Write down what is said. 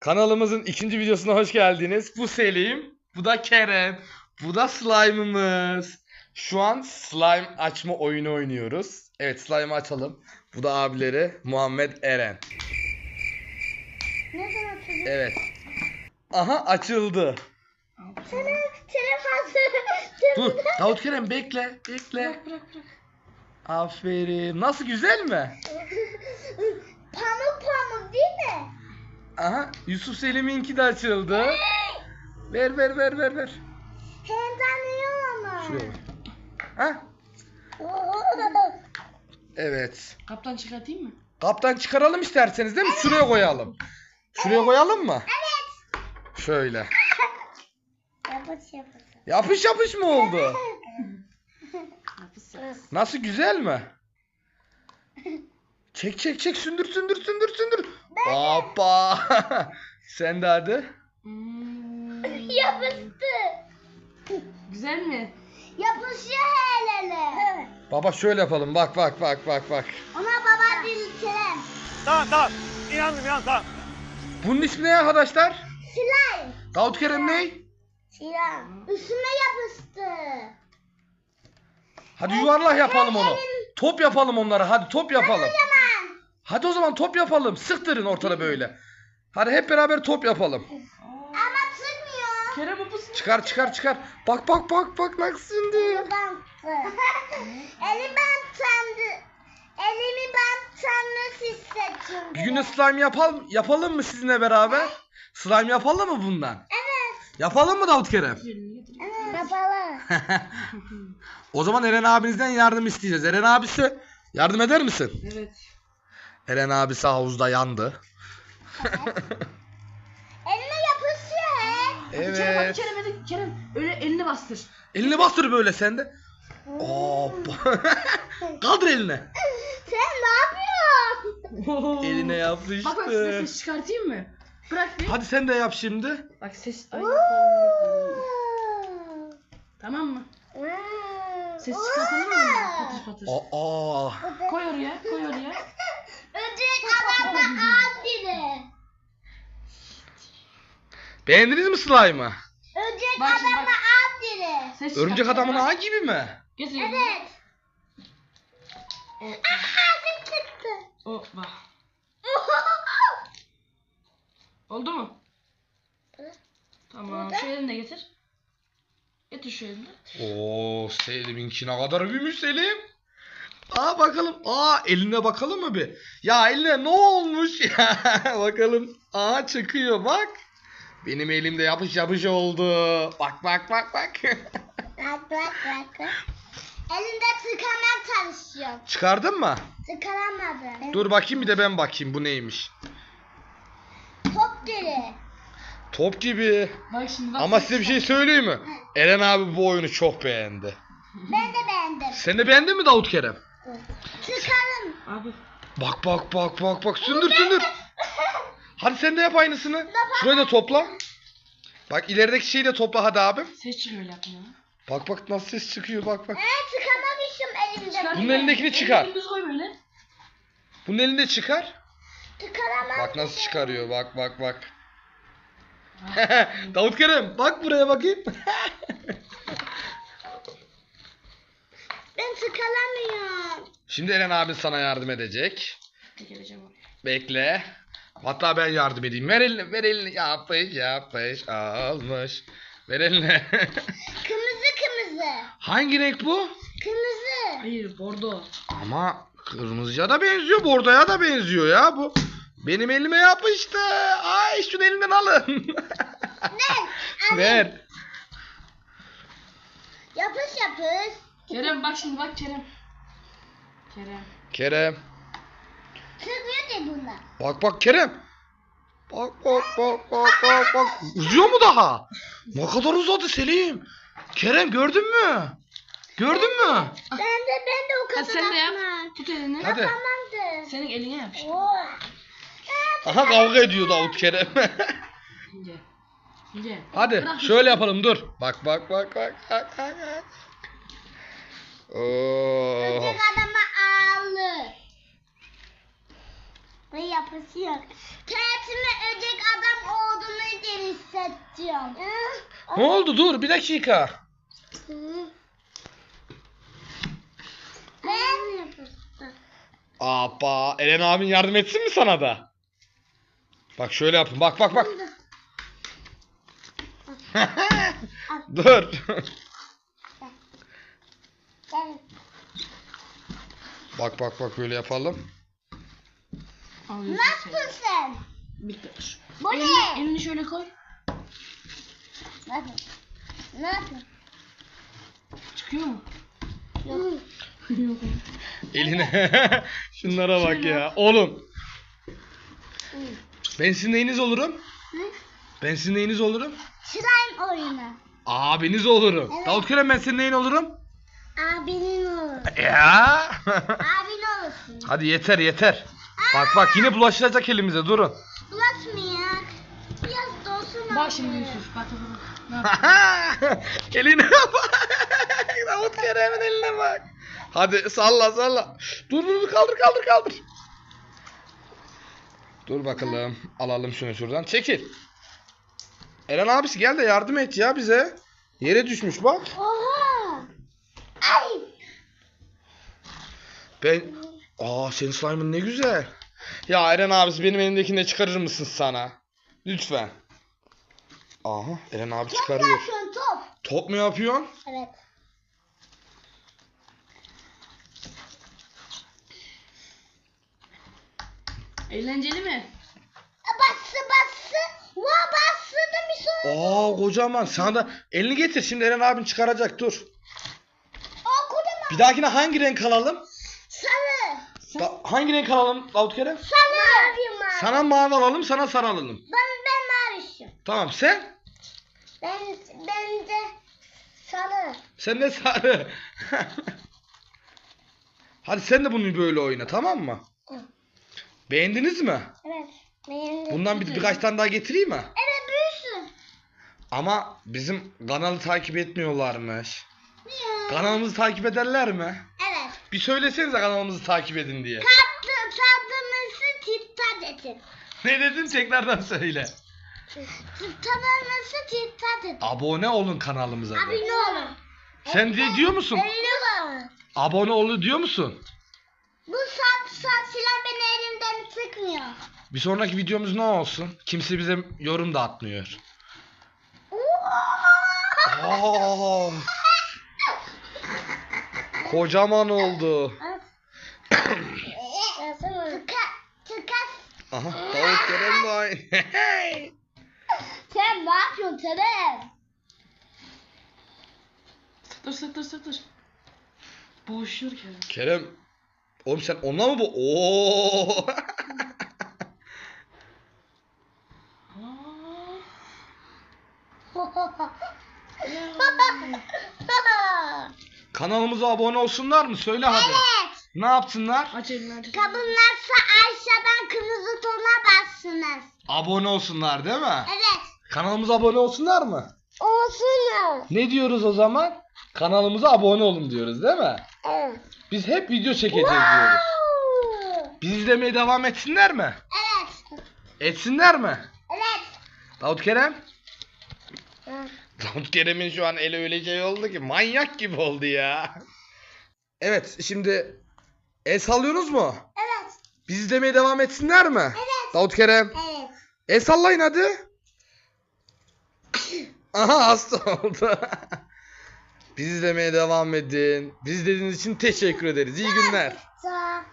Kanalımızın ikinci videosuna hoş geldiniz. Bu Selim, bu da Kerem, bu da slime'ımız. Şu an slime açma oyunu oynuyoruz. Evet slime açalım. Bu da abileri Muhammed Eren. Ne zaman açıldı? Evet. Aha açıldı. Senin telefon Dur Davut Kerem bekle bekle. Bırak bırak bırak. Aferin. Nasıl güzel mi? pamuk pamuk değil mi? Aha Yusuf Selim'inki de açıldı. Ver ver ver ver ver. Hem tanıyorum ama. Ha? Evet. Kaptan çıkartayım mı? Kaptan çıkaralım isterseniz değil mi? Şuraya koyalım. Şuraya koyalım mı? Evet. Şöyle. Yapış yapış. Yapış yapış mı oldu? Nasıl güzel mi? Çek çek çek sündür sündür sündür sündür. Hoppa. Sen de hadi. Hmm. Yapıştı. Güzel mi? Yapışıyor el ele. Baba şöyle yapalım. Bak bak bak bak bak. Ona baba değil Kerem. Tamam tamam. İnandım inandım tamam. Bunun ismi ne arkadaşlar? Slime. Davut Kerem ne? Slime. Üstüme yapıştı. Hadi yuvarlak yapalım onu. Top yapalım onları. Hadi top yapalım. Hemen. Hadi o zaman top yapalım. Sıktırın ortada böyle. Hadi hep beraber top yapalım. Ama çıkmıyor. Kerem yapıs. Çıkar çıkar çıkar. Bak bak bak bak nasıl şimdi. Eli banttı. Eli bantlandı. Elimi bantlanması hissettim. Bir gün de slime yapalım, yapalım mı sizinle beraber? Slime yapalım mı bundan? Evet. Yapalım mı Davut Kerem? Evet. Yapalım. o zaman Eren abinizden yardım isteyeceğiz. Eren abisi yardım eder misin? Evet. Eren abisi havuzda yandı. Elime yapışıyor Kerem hadi evet. Kerem hadi Kerem. Öyle elini bastır. Elini bastır böyle sen de. Hoppa. Kaldır eline. Sen ne yapıyorsun? Eline Bak bak size yapıştı. ses çıkartayım mı? Bırak bir. Hadi sen de yap şimdi. Bak ses. Ay, tamam mı? Ses çıkartalım mı? Patır patır. Aa. Koy oraya koy oraya. Abdili. Beğendiniz mi slime'ı? Ödül Bak şimdi adamla bak. abdili. Ses Örümcek adamın ağı gibi mi? Getir. Evet. O, Ağzım çıktı. o bak. Oldu mu? Tamam. Şu elini de getir. Getir şu elini. Oo Selim'inki ne kadar büyümüş Selim. Aa bakalım. Aa eline bakalım mı bir? Ya eline ne olmuş ya? bakalım. Aa çıkıyor bak. Benim elimde yapış yapış oldu. Bak bak bak bak. Bak bak bak. Elinde tıkamaya çalışıyor. Çıkardın mı? Tıkaramadı. Dur bakayım bir de ben bakayım bu neymiş. Top dili. Top gibi. Bak şimdi bak. Ama size bir şey söyleyeyim mi? Eren abi bu oyunu çok beğendi. Ben de beğendim. Sen de beğendin mi Davut Kerem? Çıkarım. Abi. Bak bak bak bak bak sündür sündür. Hadi sen de yap aynısını. Şurayı da topla. Bak ilerideki şeyi de topla hadi abim. Ses çıkıyor öyle yapmıyor. Bak bak nasıl ses çıkıyor bak bak. Evet tıkamamışım elimde. Bunun elindekini çıkar. Elini düz koy böyle. Bunun elinde çıkar. Tıkaramadım. Bak nasıl çıkarıyor bak bak bak. Davut Kerem bak buraya bakayım. Ben tıkalamıyorum. Şimdi Eren abin sana yardım edecek. Geleceğim oraya. Bekle. Hatta ben yardım edeyim. Ver elini, ver elini. Yapış, yapış, almış. Ver elini. Kırmızı kırmızı. Hangi renk bu? Kırmızı. Hayır bordo. Ama kırmızıya da benziyor, bordoya da benziyor ya bu. Benim elime yapıştı. Ay şunu elinden alın. Ne? ver. Yapış yapış. Kerem bak şimdi bak Kerem. Kerem. Kerem. Çıkmıyor de bunlar. Bak bak Kerem. Bak bak bak bak bak bak. Uzuyor mu daha? Ne kadar uzadı Selim. Kerem gördün mü? Gördün mü? Ben de ben de o kadar Hadi sen de yap. Tut elini. Hadi. Tamamdır. Senin eline yap. şimdi. Oo. Aha kavga ediyor Davut Kerem. İnce. İnce. Hadi Bırak şöyle yapalım dur. Bak bak bak bak bak bak. bak. Oo. Ödül adama ağlı. Ve yapışıyor. Kendime ödül adam yapıyorum. Ne oldu? Dur bir dakika. Ben Apa, Eren abin yardım etsin mi sana da? Bak şöyle yapın. Bak bak bak. Dur. Ben bak bak bak böyle yapalım. Seveyim. sen? Bitti. Şu- Bu elini, ne? elini şöyle koy. Ne yaptın? Ne yaptın? Çıkıyor mu? Yok. Yok. Eline. Şunlara bak ya. Oğlum. Ben sizin neyiniz olurum? Ne? Ben sizin neyiniz olurum? Slime oyunu. Abiniz olurum. Evet. Davut Kerem ben senin neyin olurum? Abinin olur. Ya. Abin olursun. Hadi yeter yeter. Bak bak yine bulaşılacak elimize durun. Bulaşmayak. Biraz dolsun Bak şimdi Yusuf. Yap- eline bak. Davut Kerem'in eline bak. Hadi salla salla. Dur dur dur, kaldır kaldır kaldır. Dur bakalım. Alalım şunu şuradan. Çekil. Eren abisi gel de yardım et ya bize. Yere düşmüş bak. Oha. Ay. Ben... Aa senin slime'ın ne güzel. Ya Eren abisi benim elimdekini de çıkarır mısın sana? Lütfen. Aha Eren abi Top çıkarıyor. yapıyorsun top. Top mu yapıyorsun? Evet. Eğlenceli mi? Bası bası. Va bası da bir şey. Aa kocaman. Sana da elini getir. Şimdi Eren abin çıkaracak. Dur. Aa kocaman. Bir dahakine hangi renk alalım? Sarı. Da- hangi renk alalım Davut Kerem? Sarı. Mavi mavi. Sana mavi alalım, sana sarı alalım. Ben ben mavişim. Tamam sen? Ben ben de sarı. Sen de sarı. Hadi sen de bunu böyle oyna tamam mı? Hı. Beğendiniz mi? Evet. Beğendim. Bundan bir, birkaç tane daha getireyim mi? Evet büyüsün. Ama bizim kanalı takip etmiyorlarmış. Niye? Kanalımızı takip ederler mi? Bir söylesenize kanalımızı takip edin diye. Tatlı tadımızı tiptat edin. Ne dedin tekrardan söyle. Tadımızı tiptat edin. Abone olun kanalımıza. de. Abone olun. Sen de diyor musun? Elli olun. Abone ol diyor musun? Bu sat sat silah beni elimden sıkmıyor. Bir sonraki videomuz ne olsun? Kimse bize yorum da atmıyor. Aa, kocaman oldu. Tıka, tıka. Aha, tavuk Kerem de aynı. Sen ne yapıyorsun Terem? Sıktır sıktır sıktır. Boğuşuyor Kerem. Kerem, oğlum sen onunla mı bu? Oo. Kanalımıza abone olsunlar mı? Söyle hadi. evet. Ne yapsınlar? aç elini aç. Kadınlarsa aşağıdan kırmızı tona bassınlar. Abone olsunlar değil mi? Evet. Kanalımıza abone olsunlar mı? Olsunlar. Ne diyoruz o zaman? Kanalımıza abone olun diyoruz değil mi? Evet. Biz hep video çekeceğiz diyoruz. Biz izlemeye devam etsinler mi? Evet. Etsinler mi? Evet. Davut Kerem? Davut Kerem'in şu an eli öyle şey oldu ki manyak gibi oldu ya. Evet şimdi el sallıyorsunuz mu? Evet. Biz izlemeye devam etsinler mi? Evet. Davut Kerem. Evet. El sallayın hadi. Aha hasta oldu. Biz izlemeye devam edin. Biz izlediğiniz için teşekkür ederiz. İyi günler. Sağ.